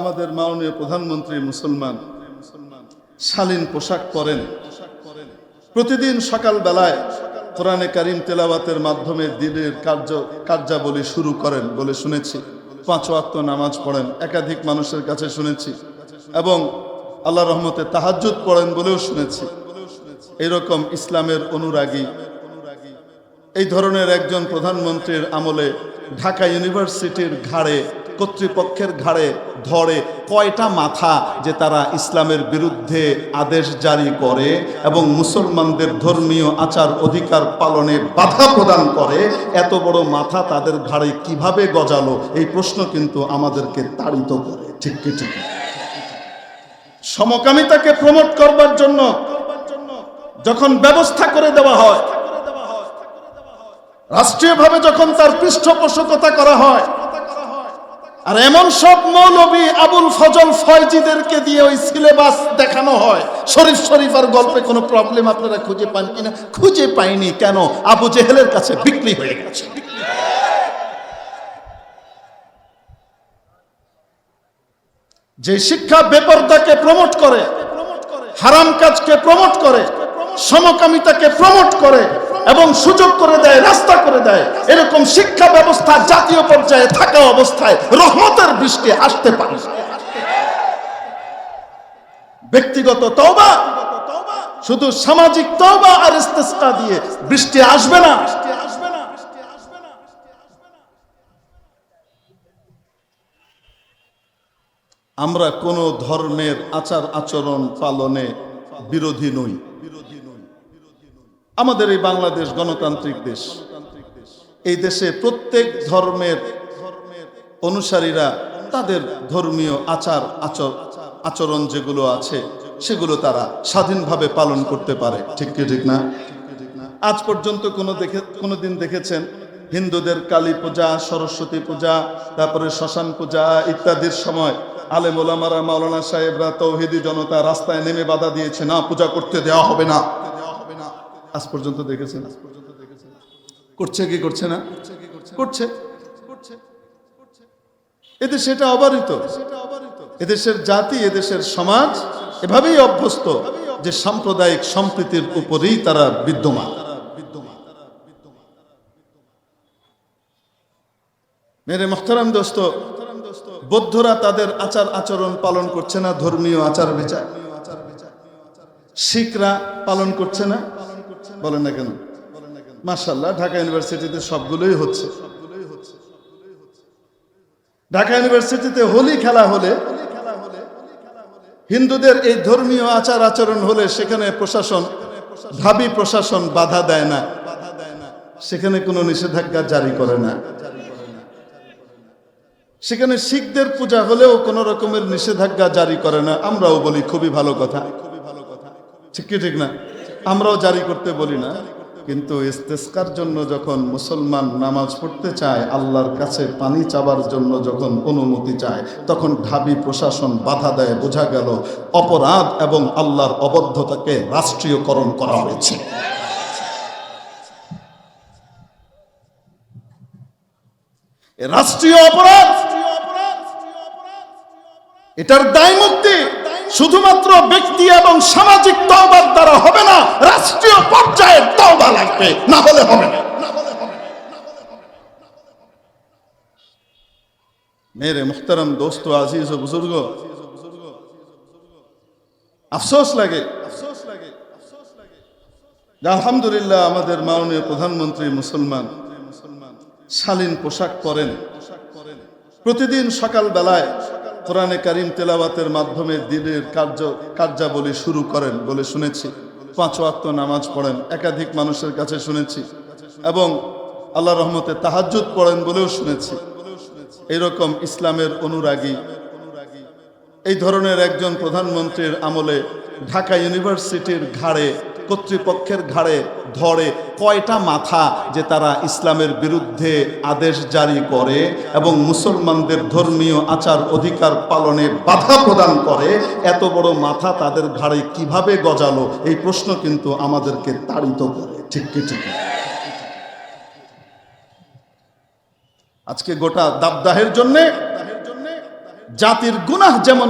আমাদের মাননীয় প্রধানমন্ত্রী মুসলমান শালীন পোশাক পরেন। প্রতিদিন সকালবেলায় কোরআনে কারিম তেলাওয়াতের মাধ্যমে দিনের কার্য, কার্যাবলী শুরু করেন বলে শুনেছি। পাঁচ ওয়াক্ত নামাজ পড়েন, একাধিক মানুষের কাছে শুনেছি এবং আল্লাহ রহমতে তাহাজ্জুদ পড়েন বলেও শুনেছি। এরকম ইসলামের অনুরাগী। এই ধরনের একজন প্রধানমন্ত্রীর আমলে ঢাকা ইউনিভার্সিটির ঘাড়ে কর্তৃপক্ষের ঘাড়ে ধরে কয়টা মাথা যে তারা ইসলামের বিরুদ্ধে আদেশ জারি করে এবং মুসলমানদের ধর্মীয় আচার অধিকার পালনে বাধা প্রদান করে, এত বড় মাথা তাদের ঘাড়ে কীভাবে গজালো? এই প্রশ্ন কিন্তু আমাদেরকে তাড়িত করে। ঠিক কি, ঠিক সমকামিতাকে প্রমোট করবার জন্য যখন ব্যবস্থা করে দেওয়া হয়, রাষ্ট্রীয়ভাবে যখন তার পৃষ্ঠপোষকতা করা হয় আর এমন সব মৌলবী আবুল ফজল ফয়জিদেরকে দিয়ে ওই সিলেবাস দেখানো হয়। শরীফ শরীফ আর গল্পে কোনো প্রবলেম আপনারা খুঁজে পান কিনা? খুঁজে পাইনি কেন? আবু জেহেলের কাছে বিক্রি হয়ে গেছে। যে শিক্ষা বেপরদাকে প্রমোট করে, হারাম কাজকে প্রমোট করে, সমকামিতাকে প্রমোট করে এবং সুযোগ করে দেয়, রাস্তা করে দেয়, এরকম শিক্ষা ব্যবস্থা জাতীয় পর্যায়ে থাকা অবস্থায় রহমতের বৃষ্টি আসতে পারে। ব্যক্তিগত তওবা, শুধু সামাজিক তওবা আর ইস্তেসকা দিয়ে বৃষ্টি আসবে না। আমরা কোন ধর্মের আচার আচরণ পালনে বিরোধী নই। আমাদের এই বাংলাদেশ গণতান্ত্রিক দেশ। এই দেশে প্রত্যেক ধর্মের ধর্মের অনুসারীরা তাদের ধর্মীয় আচার আচর, আচরণ যেগুলো আছে, সেগুলো তারা স্বাধীনভাবে পালন করতে পারে। ঠিক কি, ঠিক না? আজ পর্যন্ত কোনো দেখে কোনো দিন দেখেছেন হিন্দুদের কালী পূজা, সরস্বতী পূজা, তারপরে শ্মশান পূজা ইত্যাদির সময় আলেম ওলামারা, মাওলানা সাহেবরা, তৌহিদি জনতা রাস্তায় নেমে বাধা দিয়েছে, না, পূজা করতে দেওয়া হবে না। আজ পর্যন্ত দেখেছেন? করছে কি করছে না? করছে। এদেশে এটা অবারিত। এদেশের জাতি, এদেশের সমাজ এভাবেই অভ্যস্ত যে সাম্প্রদায়িক সম্প্রীতির উপরেই তারা বিদ্যমান। মেরে মোহতারাম দোস্ত, বৌদ্ধরা তাদের আচার আচরণ পালন করছে না, ধর্মীয় আচার বিচার। শিখরা পালন করছে না? বলেন না কেন? মার্শাল্লাহ ঢাকা ইউনিভার্সিটিতে সবগুলোই হচ্ছে। ঢাকা ইউনিভার্সিটিতে হোলি খেলা হলে হিন্দুদের এই ধর্মীয় আচার আচরণ হলে সেখানে প্রশাসন ভাবি প্রশাসন বাধা দেয় না। সেখানে কোনো নিষেধাজ্ঞা জারি করে না। সেখানে শিখদের পূজা হলেও কোন রকমের নিষেধাজ্ঞা জারি করে না। আমরাও বলি, খুবই ভালো কথা। ঠিক কি, ঠিক না? আমরাও জারি করতে বলি না। কিন্তু ইস্তেস্কার জন্য যখন মুসলমান নামাজ পড়তে চায়, আল্লাহর কাছে পানি চাবার জন্য যখন অনুমতি চায়, তখন ঢাবি প্রশাসন বাধা দেয়, বোঝা গেল অপরাধ এবং আল্লাহর অবদ্ধতাকে রাষ্ট্রীয়করণ করা হয়েছে। রাষ্ট্রীয় অপরাধ, এটার দায় মুক্তি শুধুমাত্র ব্যক্তি এবং সামাজিক তওবার দ্বারা হবে না, রাষ্ট্রীয় পর্যায়ে তওবা লাগবে, না হলে হবে না। মেরে মুখতারম দোস্ত, আজিজ ও বুজুর্গ, আফসোস লাগে। যে আলহামদুলিল্লাহ আমাদের মাননীয় প্রধানমন্ত্রী মুসলমান শালীন পোশাক পরেন। প্রতিদিন সকালবেলায় কোরআনে কারিম তেলাওয়াতের মাধ্যমে দিনের কার্য, কার্যাবলী শুরু করেন বলে শুনেছি। পাঁচ ওয়াক্ত নামাজ পড়েন, একাধিক মানুষের কাছে শুনেছি এবং আল্লাহ রহমতে তাহাজ্জুদ পড়েন বলেও শুনেছি। এরকম ইসলামের অনুরাগী। এই ধরনের একজন প্রধানমন্ত্রীর আমলে ঢাকা ইউনিভার্সিটির ঘাড়ে কর্তৃপক্ষের ঘাড়ে ধরে কয়টা মাথা যে তারা ইসলামের বিরুদ্ধে আদেশ জারি করে এবং মুসলমানদের ধর্মীয় আচার অধিকার পালনে বাধা প্রদান করে, এত বড় মাথা তাদের ঘাড়ে কীভাবে গজালো? এই প্রশ্ন কিন্তু আমাদেরকে তাড়িত করে। ঠিক কি ঠিক আজকে গোটা দাবদাহের জন্যে, জাতির গুনাহ যেমন